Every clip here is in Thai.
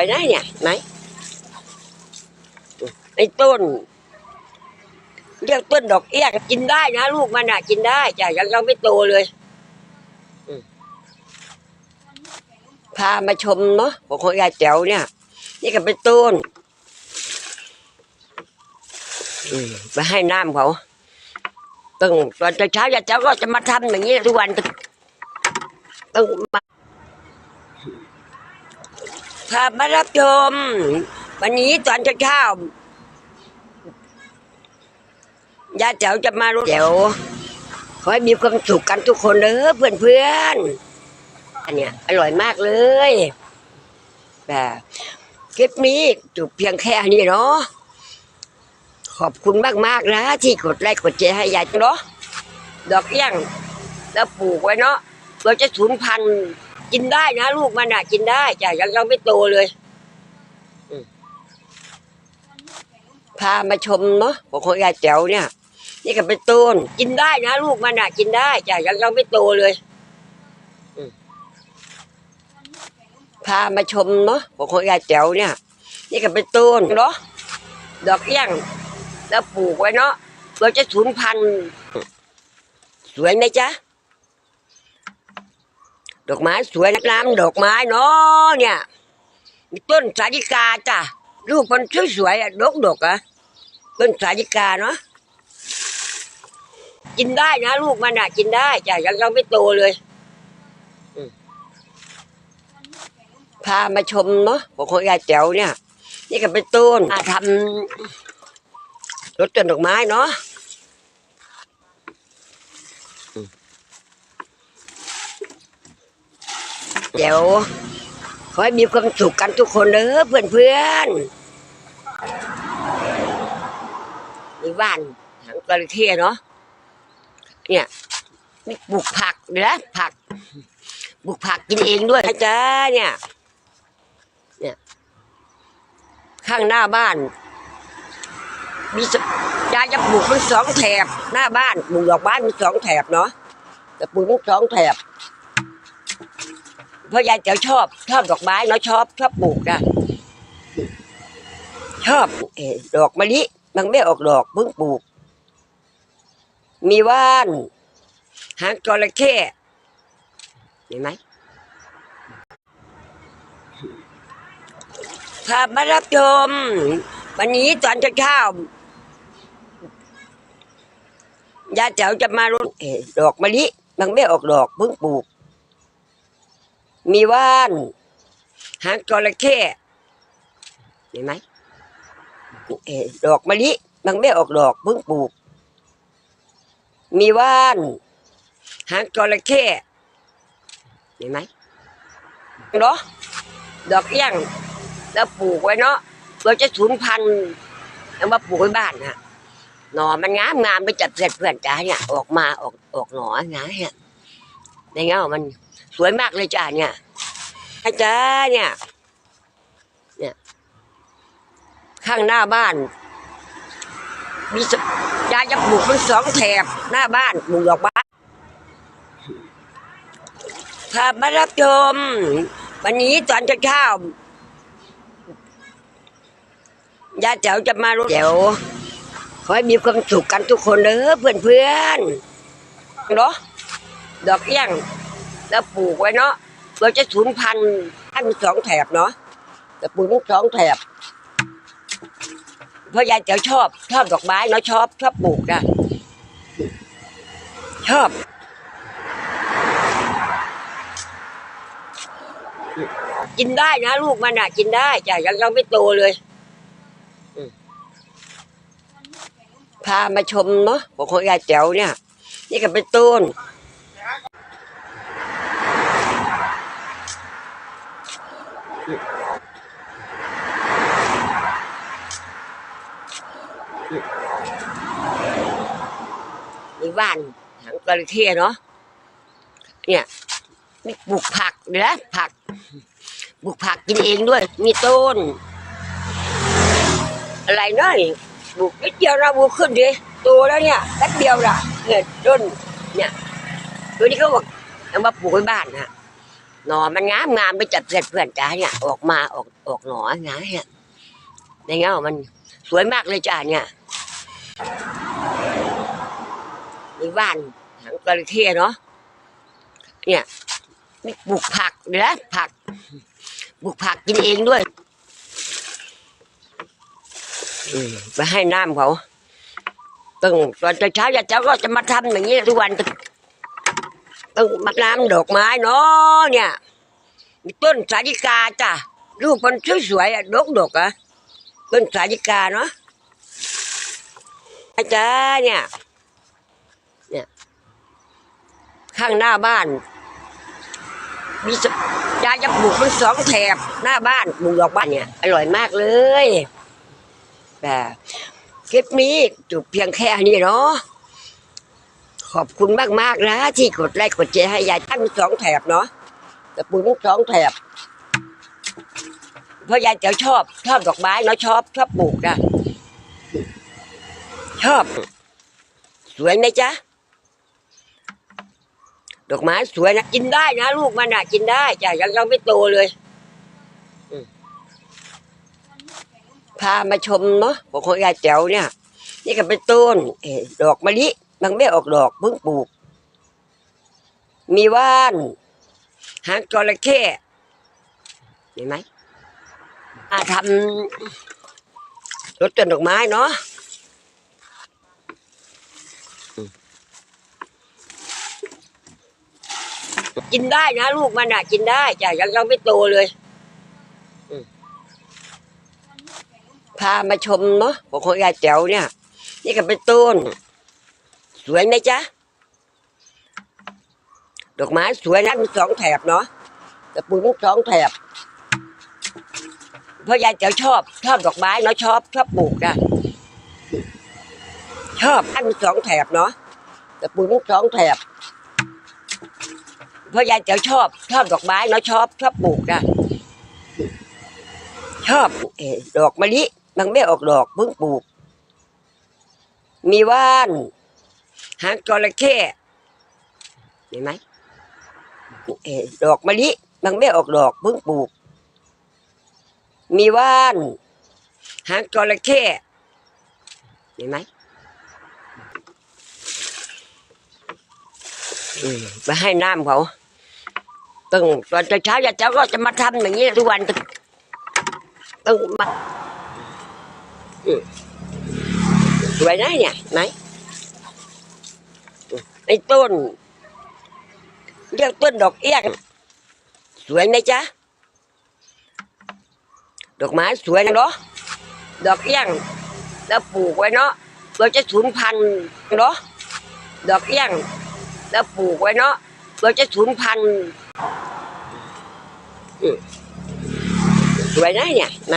วยนะเนี่ยไหมไอ้ต้นเรียกต้นดอกเอี้ยกินได้นะลูกมันอะ กินได้จ้ะยังยังไม่โตเลยพามาชมเนาะของของยายแจ๋วเนี่ย นี่ก็เป็นต้นมไปให้น้ำเขาตึงตอนเช้ายายแจ๋วก็จะมาทำอย่างนี้ทุกวันต้องมา พามารับชม วันนี้ตอนเช้าๆยาแจ๋วจะมารถแจ๋วขอให้มีความสุขกันทุกคนเด้อเพื่อนเพื่อนๆอันเนี้ยอร่อยมากเลยแบบคลิปนี้จบเพียงแค่นี้เนาะขอบคุณมากๆนะ ที่กดไลค์กดแชร์ให้ยายเนาะดอกเอี้ยงแล้วปลูกไว้เนาะเราจะสูญพันธุ์ กินได้นะลูกมันอะ กินได้จ้ะยังยังไม่โตเลยพามาชมเนาะของของยายแจ๋วเนี่ย นี่ก็เป็นต้น กินได้นะลูกมันอะ กินได้จ้ะยังยังไม่โตเลยพามาชมเนาะของของยายแจ๋วเนี่ย นี่ก็เป็นต้นเนาะดอกเอี้ยง แล้วปลูกไว้เนาะเราจะสูญพันธุ์สวยไหมจ๊ะ ดอกไม้สวยนะน้ำดอกไม้เนาะเนี่ย มีต้นสาลิกาจ้ะลูกมันสวยๆอะดกดกอะต้นสาลิกาเนาะกินได้นะลูกมันอะ กินได้จ้ะยังยังไม่โตเลยพามาชมเนาะของของยายแจ๋วเนี่ย นี่ก็เป็นต้นมาทำรถต้นดอกไม้เนาะ เดี๋ยวขอให้มีความสุขกันทุกคนเด้อเพื่อนเพื่อนๆมีบ้านหางจระเข้เนาะเนี่ยมีปลูกผักเดี๋ยวนะผักปลูกผักกินเองด้วยนะจ๊ะเนี่ย เนี่ย ข้างหน้าบ้าน มียายจะปลูกเป็นสองแถบ หน้าบ้านปลูกดอกไม้เป็นสองแถบเนาะแต่ปลูกเป็นสองแถบ เพราะยายเจ๋วชอบชอบดอกไม้เนาะชอบชอบปลูกนะชอบอดอกมะลิมันไม่ออกดอกเพิ่งปลูก มีว่าน หางจระเข้เห็นไหมพามารับชมวันนี้ตอนเช้าๆยายแจ๋วจะมารดดอกมะลิมันไม่ออกดอกเพิ่งปลูก มีว่านหางจระเข้เห็นไหมดอกมะลิมันไม่ออกดอกเพิ่งปลูก มีว่านหางจระเข้เห็นไหมเนาะดอกเอี้ยงแล้วปลูกไว้เนาะเราจะสูญพันธุ์เอามาปลูกไว้บ้านฮะหน่อมันงามงามไปจับเสร็จเพื่อนจ้าเนี่ยออกมาออกออกหน่องาเนี่ย ในเงามันสวยมากเลยจ้าเนี่ยอาจารย์เนี่ย เนี่ย ข้างหน้าบ้าน มียาจะปลูกเป็นสองแถบหน้าบ้านปลูกดอกไม้พามารับชมวันนี้ตอนเช้าๆยายแจ๋วจะมารถแจ๋วขอให้มีความสุขกันทุกคนเด้อเพื่อนเพื่อนๆเนาะ ดอกเอี้ยง แล้วปลูกไว้เนาะเราจะสูญพันธุ์ให้มันสองแถบเนาะแต่ปลูกทั้งสองแถบเพราะยายแจ๋วชอบ ชอบดอกไม้เนาะชอบ ชอบปลูกนะชอบกินได้นะลูกมันอะ กินได้จ้ะยังยังไม่โตเลยพามาชมเนาะของของยายแจ๋วเนี่ย นี่ก็เป็นต้น มีบ้านหางจระเข้เนาะเนี่ยมีปลูกผักเดี๋ยวผักปลูกผักกินเองด้วย มีต้น อะไรเนาะนี่ปลูกนิดเดียวนะปลูกขึ้นดิโตแล้วเนี่ยแป๊บเดียวละเนี่ยต้นเนี่ยตัวนี้เขาบอกเอามาปลูกไว้บ้านนะ หน่อมันงามงามไปจับเสร็จเพื่อนจ้าเนี่ย ออกมาออกออกหน่อนะเนี่ยในเงามันสวยมากเลยจ้าเนี่ยมีบ้านหลังกระเทียเนาะเนี่ยนี่ปลูกผักเดี๋ยวผักปลูกผักกินเองด้วยไปให้น้ำเขาตึงตอนเช้าๆเช้าก็จะมาทำอย่างนี้ทุกวัน ตึงมาน้ำดอกไม้เนาะเนี่ยมีต้นสาลิกาจ้ะลูกมันสวยๆอะดกดกๆอะต้นสาลิกาเนาะอาจารย์เนี่ยเนี่ย ข้างหน้าบ้าน มียาจะปลูกมันสองแถบหน้าบ้านปลูกดอกบ้านเนี่ย อร่อยมากเลยแต่คลิปนี้จบเพียงแค่นี้เนาะ ขอบคุณมากๆนะ ที่กดไลค์กดแชร์ให้ยายตั้งสองแถบเนาะแต่ปลูกทั้งสองแถบ เพราะยายเจ๋วชอบชอบดอกไม้เนาะชอบชอบปลูกนะชอบ สวยไหมจ๊ะดอกไม้สวยนะกินได้นะลูกมันอะ กินได้จ้ะยังยังไม่โตเลยพามาชมเนาะของยายแจ๋วเนี่ย นี่ก็เป็นต้นดอกมะลิ มันไม่ออกดอกเพิ่งปลูก มีว่าน หางจระเข้เห็นไหมอาทำรถต้นดอกไม้เนาะกินได้นะลูกมันอะกินได้จ้ะยังยังไม่โตเลยพามาชมเนาะของของยายแจ๋วเนี่ย นี่ก็เป็นต้น วยไหมจ๊ะ ดอกไม้สวยนะมีสองแถบเนาะแต่ปลูกทั้งสองแถบ เพราะยายเจ๋วชอบชอบดอกไม้เนาะชอบชอบปลูกนะชอบอันมีสองแถบเนาะแต่ปลูกทั้งสองแถบ เพราะยายเจ๋วชอบชอบดอกไม้เนาะชอบชอบปลูกนะชอบดอกมะลิมันไม่ออกดอกเพิ่งปลูก มีว่าน หางจระเข้เห็นไหมดอกมะลิมันไม่ออกดอกเพิ่งปลูก มีว่านหางจระเข้เห็นไหมไปให้น้ำเขาตึงตอนเช้าๆเช้าก็จะมาทำอย่างนี้ทุกวันตึงมาสวยนะเนี่ยไหนอืม ไอ้ต้น เรียกต้นดอกเอี้ยง สวยไหมจ๊ะ ดอกไม้สวยนะเนาะดอกเอี้ยง แล้วปลูกไว้เนาะเราจะสูญพันธุ์เนาะดอกเอี้ยง แล้วปลูกไว้เนาะเราจะสูญพันธุ์สวยนะเนี่ยไหน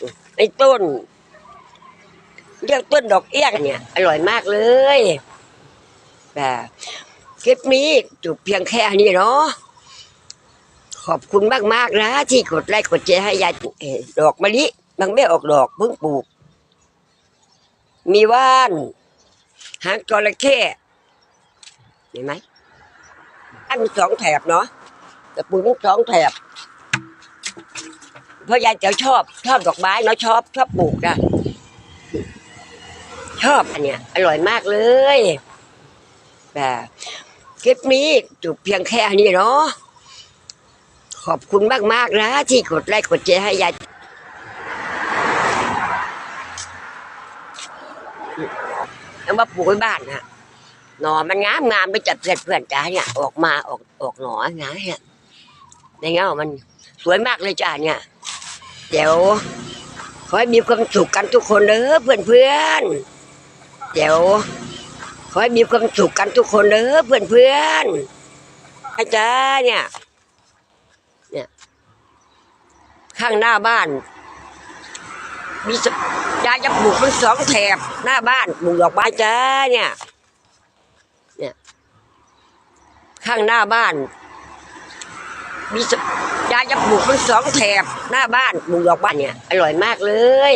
อืมไอ้ต้น เรียกต้นดอกเอี้ยงเนี่ย อร่อยมากเลยแต่คลิปนี้จบเพียงแค่นี้เนาะขอบคุณมากๆนะ ที่กดไลค์กดแชร์ให้ยายดอกมะลิมันไม่ออกดอกเพิ่งปลูก มีว่าน หางจระเข้เห็นไหมอันสองแถบเนาะแต่ปลูกทั้งสองแถบเพราะยายเจ๋วชอบ ชอบดอกไม้เนาะชอบชอบปลูกนะ ชอบอันเนี้ยอร่อยมากเลยแต่คลิปนี้จบเพียงแค่นี้เนาะขอบคุณมากๆนะ ที่กดไลค์กดแชร์ให้ยายเอามาปลูกไว้บ้านนะหนอมันงามงามไปจับเสร็จเพื่อนจ้าเนี่ย ออกมาออกออกหน่อนะเนี่ยในเงามันสวยมากเลยจ้าเนี่ยเดี๋ยวขอให้มีความสุขกันทุกคนเด้อเพื่อนเพื่อนๆ เดี๋ยวขอให้มีความสุขกันทุกคนเด้อเพื่อนเพื่อนอาจารย์เนี่ย เนี่ย ข้างหน้าบ้าน มีสยายจะปลูกมันสองแถบหน้าบ้านปลูกดอกไม้จ้าเนี่ย เนี่ย ข้างหน้าบ้าน มีสยายจะปลูกมันสองแถบหน้าบ้านปลูกดอกไม้เนี่ย อร่อยมากเลย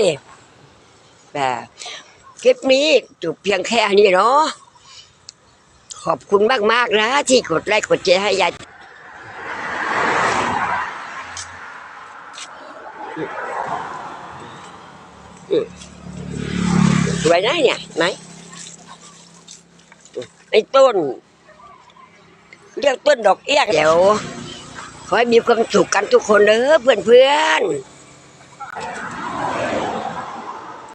แต่ คลิปนี้จบเพียงแค่นี้เนาะขอบคุณมากมากนะ ที่กดไลค์กดแชร์ให้ยายสวยนะเนี่ยไหมไอ้ต้น เรียกต้นดอกเอี้ยงเดี๋ยวขอให้มีความสุขกันทุกคนเด้อเพื่อนเพื่อน